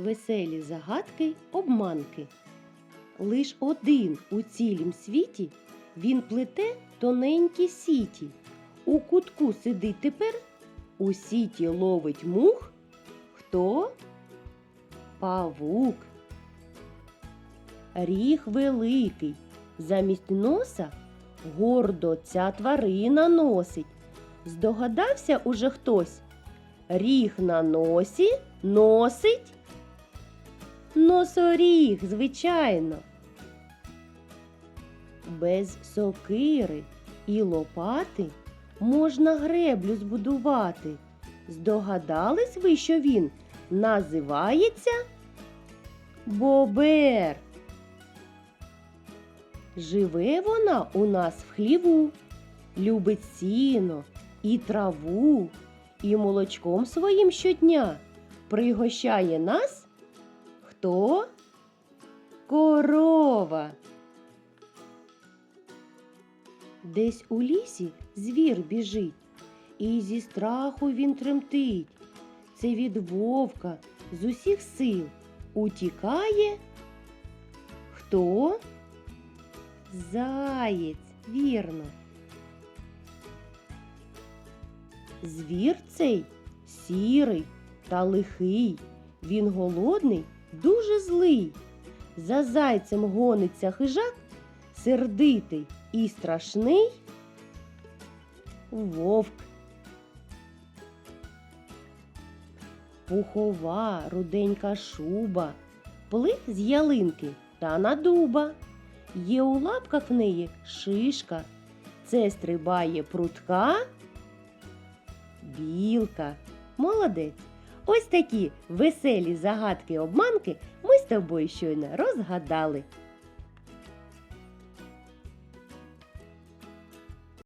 Веселі загадки обманки. Лиш один у цілім світі він плете тоненькі сіті. У кутку сидить тепер, у сіті ловить мух. Хто? Павук. Ріг великий. Замість носа гордо ця тварина носить. Здогадався уже хтось? Ріг на носі носить. Носоріг, звичайно. Без сокири і лопати можна греблю збудувати. Здогадались ви, що він називається Бобер. Живе вона у нас в хліву, любить сіно і траву, і молочком своїм щодня пригощає нас. Хто? Корова. Десь у лісі звір біжить, і зі страху він тремтить. Це від вовка з усіх сил утікає. Хто? Заєць, вірно. Звір цей сірий та лихий. Він голодний, дуже злий. За зайцем гониться хижак, сердитий і страшний. Вовк. Пухова руденька шуба, плих з ялинки та на дуба. Є у лапках в неї шишка, це стрибає прутка. Білка. Молодець. Ось такі веселі загадки обманки ми з тобою щойно розгадали.